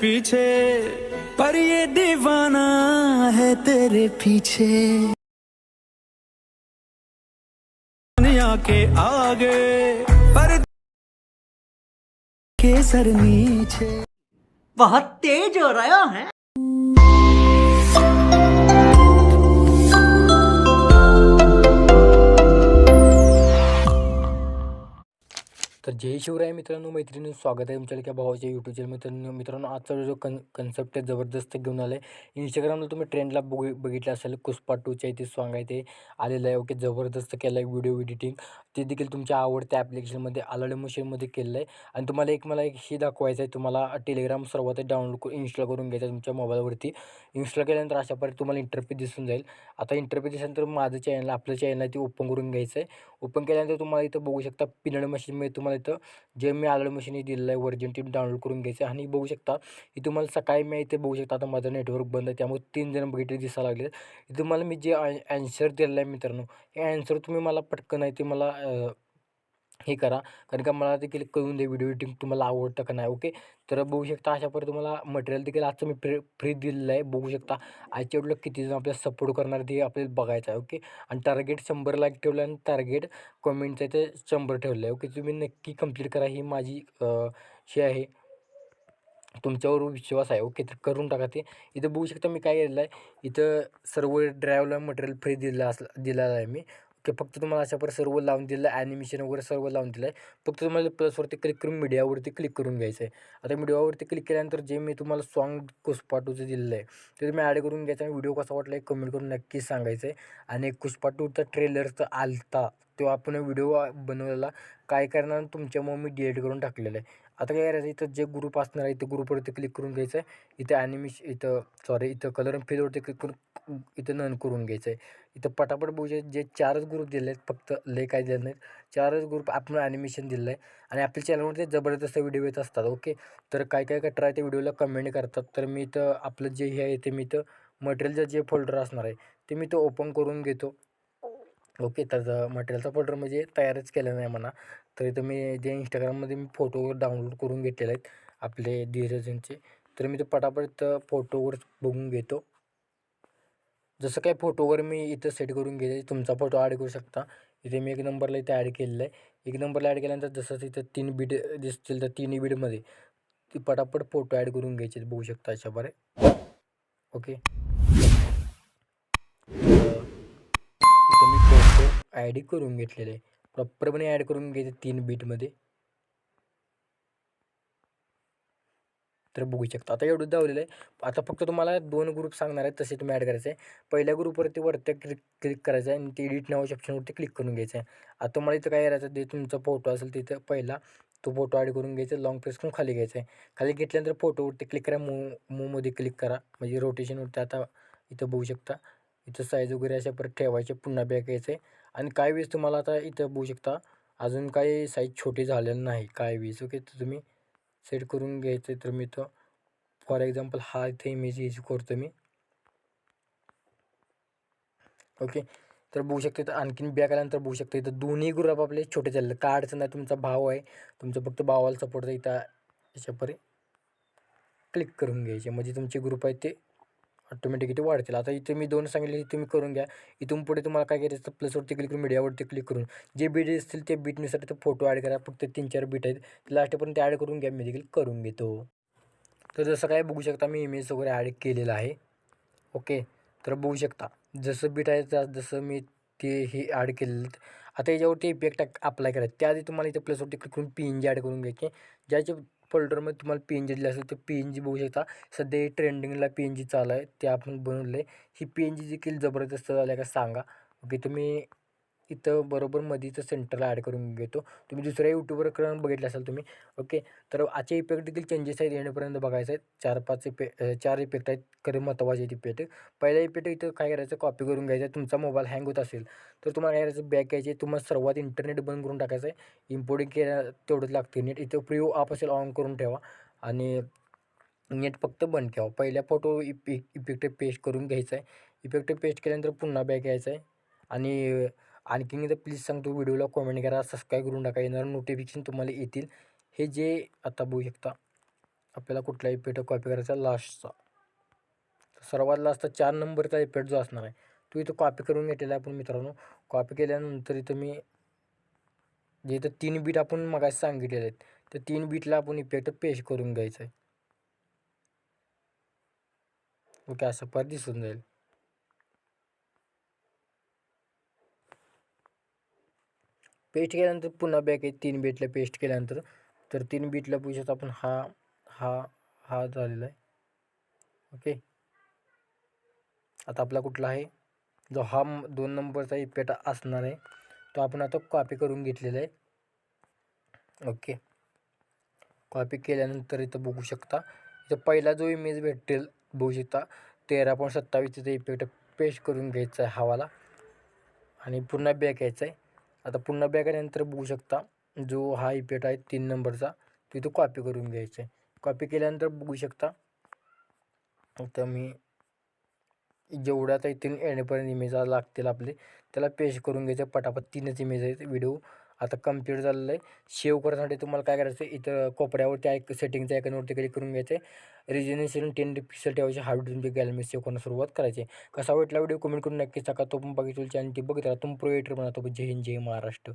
पीछे, पर ये दीवाना है तेरे पीछे। दुनिया के आगे, पर के सर नीचे। बहुत तेज हो रहा है तर जय शिवराय मित्रांनो मैत्रिणी स्वागत आहे तुमच्या एका भावाच्या यूट्यूब चॅनल मित्रांनो. मित्रांनो आजचा जो कन कन्सेप्ट आहे जबरदस्त घेऊन आलं आहे इंस्टाग्रामला तुम्ही ट्रेंडला बघ बघितलं असेल कुस्पा टूच्या इथे सॉंग आहे ते. आलेलं आहे ओके जबरदस्त केलं आहे व्हिडिओ एडिटिंग ते देखील तुमच्या आवडत्या ॲप्लिकेशनमध्ये आलाडे मशीनमध्ये केलं आहे आणि तुम्हाला एक मला एक हे दाखवायचं आहे तुम्हाला टेलिग्राम सर्वात डाउनलोड करून इन्स्टॉल करून घ्यायचं आहे तुमच्या मोबाईलवरती इन्स्टॉल केल्यानंतर अशा प्रकारे तुम्हाला इंटरफेस दिसून जाईल. आता इंटरफेस दिसल्यानंतर माझं चॅनल आपलं चॅनल आहे ते ओपन करून घ्यायचं आहे ओपन केल्यानंतर तुम्हाला इथं बघू शकता पिनड मशीनमध्ये तुम्हाला इथं जे मी आलड मशीन दिलेलं आहे वर्जन टीम डाउनलोड करून घ्यायचं आहे. आणि बघू शकता इथं तुम्हाला सकाळी मी इथे बघू शकता आता माझं नेटवर्क बंद आहे. त्यामुळे तीन जण बघितले दिसायला लागले इथं तुम्हाला मी जे ॲन्सर दिलेलं आहे मित्रांनो हे ॲन्सर तुम्ही मला पटकन आहे ते मला हे करा. कारण का मला देखील कळून दे व्हिडिओ एडिटिंग तुम्हाला आवडतं का नाही. ओके तर बघू शकता अशा प्रकारे तुम्हाला मटेरियल देखील आजचं मी फ्री फ्री दिलेलं आहे. बघू शकता आजच्या वेळेला किती जण आपल्याला सपोर्ट करणार ते आपल्याला बघायचं आहे. ओके आणि टार्गेट शंभर लाईक ठेवलं आणि टार्गेट कमेंटचं ते शंभर ठेवलं आहे ओके तुम्ही नक्की कंप्लीट करा. ही माझी हे आहे. तुमच्यावर विश्वास आहे. ओके तर करून टाका ते. इथं बघू शकता मी काय केलेलं आहे इथं सर्व ड्रायव्हला मटेरियल फ्री दिलं असलं दिलेलं आहे मी. की फक्त तुम्हाला अशा प्रकारे सर्व लावून दिलं आहे ॲनिमेशन वगैरे सर्व लावून दिलं आहे फक्त तुम्हाला प्लसवरती क्लिक करून मीडियावरती क्लिक करून घ्यायचं आहे आता मीडियावरती क्लिक केल्यानंतर जे मी तुम्हाला सॉन्ग कुसपाटूचं दिलेलं आहे ते तुम्ही ॲड करून घ्यायचं आणि व्हिडिओ कसा वाटला एक कमेंट करून नक्की सांगायचं आहे आणि कुसपाटूचा ट्रेलरचा आलता तो आपण व्हिडिओ बनवलेला काय करणार तुमच्या मग मी डिलीट करून टाकलेलं आहे. आता काय करायचं इथं जे ग्रुप असणार आहे इथं ग्रुपवरती क्लिक करून घ्यायचं आहे. इथं ॲनिमेश इथं सॉरी इथं कलर अँड फिलवरती क्लिक करून इथं नन करून घ्यायचं आहे. इथं पटापट बघू जे चारच ग्रुप दिले आहेत फक्त लय काय दिलं नाहीत. चारच ग्रुप आपण ॲनिमेशन दिलं आहे. आणि आपल्या चॅनलवरती जबरदस्त व्हिडिओ येत असतात ओके तर काय काय कटरा आहे त्या व्हिडिओला कमेंट करतात. तर मी इथं आपलं जे हे आहे ते मी इथं मटेरियलचं जे फोल्डर असणार आहे ते मी तो ओपन करून घेतो. ओके तर मटेरियलचा फोल्डर म्हणजे तयारच केलं नाही म्हणा. तर इथं मी जे इंस्टाग्राममध्ये मी फोटो डाउनलोड करून घेतलेले आहेत आपले धीरजनचे तर मी ते पटापट फोटोवर बघून घेतो. जसं काय फोटोवर मी इथं सेट करून घेते तुमचा फोटो ॲड करू शकता. इथे मी एक नंबरला इथे ॲड केलेलं आहे. एक नंबरला ॲड केल्यानंतर जसं तिथं तीन बीड दिसतील तर तिन्ही बीडमध्ये ती पटापट फोटो ॲड करून घ्यायचे बघू शकता अशा बरे ओके. ॲड करून घेतलेलं. आहे प्रॉपरपणे ॲड करून घ्यायचे तीन बीटमध्ये तर बघू शकता. आता एवढं धावलेलं आहे. आता फक्त तुम्हाला दोन ग्रुप सांगणार आहेत तसे तुम्ही ॲड करायचे आहे पहिल्या ग्रुपवरती वरती क्लिक क्लिक करायचं आहे आणि ते एडिट नावाच्या ऑप्शनवरती क्लिक करून घ्यायचं आहे आता तुम्हाला इथं काय करायचं ते तुमचा फोटो असेल तिथं पहिला तो फोटो ॲड करून घ्यायचा. लॉंग प्रेस करून खाली घ्यायचा आहे खाली घेतल्यानंतर फोटोवरती क्लिक करा. मू मूमध्ये क्लिक करा. म्हणजे रोटेशनवरती आता इथं बघू शकता. इथं साईज वगैरे अशा परत ठेवायचे. पुन्हा बॅक यायचं आहे आणि काही वेळेस तुम्हाला आता इथं बघू शकता अजून काही साईज छोटी झालेलं नाही. काय वेळेस ओके तर तुम्ही सेट करून घ्यायचं तर मी तो फॉर एक्झाम्पल हा इथे इमेज यूज करतो मी. ओके तर बघू शकतो इथं आणखीन बॅक आल्यानंतर बघू शकतो इथं दोन्ही ग्रुप आपले छोटे चालले काय अडचण नाही तुमचा भाव आहे. तुमचं फक्त भावाला सपोर्ट इथं याच्यापरी क्लिक करून घ्यायचे. म्हणजे तुमचे ग्रुप आहेत ते ऑटोमॅटिक इथे वाढतील. आता इथे मी दोन सांगितले तुम्ही करून घ्या. इथून पुढे तुम्हाला काय करायचं तर प्लसवरती क्लिक करून मीडियावरती क्लिक करून. जे बीट असतील ते बीटनुसार ते फोटो ॲड करा. फक्त तीन चार बीट आहेत. लास्टपर्यंत ॲड करून घ्या. मी देखील करून घेतो. तर जसं काय बघू शकता मी इमेज वगैरे ॲड केलेलं आहे. ओके तर बघू शकता. जसं बीट आहे त्या- जसं मी ते हे ॲड केलेलं आता याच्यावरती इफेक्ट अप्लाय करायचं. त्याआधी तुम्हाला इथे प्लसवरती क्लिक करून पी एन जी ॲड करून घ्यायचे. ज्याचे फोल्डरमध्ये तुम्हाला पी एन जी दिली असेल तर पी एन जी बघू शकता. सध्या हे ट्रेंडिंगला पी एन जी चालू आहे ते आपण बनवलं आहे. ही पी एन जी देखील जबरदस्त झाली आहे का सांगा. ओके तुम्ही इथं बरोबर मध्ये इथं सेंटरला ॲड करून घेतो. तुम्ही दुसऱ्या यूट्यूबवर करून बघितलं असाल तुम्ही ओके तर आजचे इफेक्ट देखील चेंजेस आहेत येण्यापर्यंत बघायचं आहे चार पाच इपे चार इफेक्ट आहेत खरे महत्त्वाचे आहेत इफेक्ट पहिला इफेक्ट इथं काय करायचं? कॉपी करून घ्यायचं. आहे तुमचा मोबाईल हँग होत असेल तर तुम्हाला काय करायचं? बॅक घ्यायचे तुम्हाला सर्वात इंटरनेट बंद करून टाकायचं आहे. इम्पोर्टिंग केल्या तेवढंच लागते. नेट इथं प्रिओ हो, आप असेल ऑन करून ठेवा. आणि नेट फक्त बंद ठेवा. पहिल्या फोटो इफे इफेक्ट पेस्ट करून घ्यायचा आहे. इफेक्ट पेस्ट केल्यानंतर पुन्हा बॅक यायचं आहे. आणि आणखीन एकदा प्लीज सांगतो व्हिडिओला कॉमेंट करा सबस्क्राईब करून टाका येणार नोटिफिकेशन तुम्हाला येतील. हे जे आता बघू शकता आपल्याला कुठला इफेक्ट कॉपी करायचा लास्टचा सर्वात लास्टचा चार नंबरचा इफेक्ट जो असणार आहे तो इथं कॉपी करून घेतलेला आहे आपण मित्रांनो. कॉपी केल्यानंतर इथं मी जे इथं तीन बीट आपण मगाशी सांगितलेले आहेत तर तीन बीटला आपण इफेक्ट पेश करून घ्यायचं आहे. ओके असं पर दिसून जाईल. पेस्ट केल्यानंतर पुन्हा बॅक आहे तीन बीटला पेस्ट केल्यानंतर. तर तीन बीटला पुढच्यात आपण हा हा हा झालेला आहे. ओके आता आपला कुठला आहे? जो हा दोन नंबरचा पेटा असणार आहे तो आपण आता कॉपी करून घेतलेला आहे. ओके कॉपी केल्यानंतर इथं बघू शकता इथं पहिला जो इमेज भेटेल बघू शकता तेरा पॉईंट सत्तावीस तिथे इफेक्ट पेस्ट करून घ्यायचा आहे हवाला. आणि पुन्हा बॅक यायचा आहे. आता पुन्हा बॅक आल्यानंतर बघू शकता जो हा इफेक्ट आहे तीन नंबरचा तो इथं कॉपी करून घ्यायचा आहे. कॉपी केल्यानंतर बघू शकता तर मी जेवढ्या आता इथून येणेपर्यंत इमेज लागतील आपले त्याला पेश करून घ्यायचं पटापट तीनच इमेज आहेत व्हिडिओ आता कंप्लीट झालेलं आहे. सेव्ह करण्यासाठी तुम्हाला काय करायचं आहे? इथं कोपऱ्यावरती ऐक सेटिंगच्या आयकॉनवरती क्लिक करून घ्यायचं आहे. रिजनेशन टेन पिक्सल ठेवायचे हार्ड व्हिडिओ गॅलमी गॅलरी सेव्ह करणं सुरुवात करायची आहे. कसा वाटला व्हिडिओ कमेंट करून नक्की सांगा. तो पण बघितलं चॅनल ती बघितला. तुम प्रोएटर म्हणा. तो जय हिंद जय महाराष्ट्र.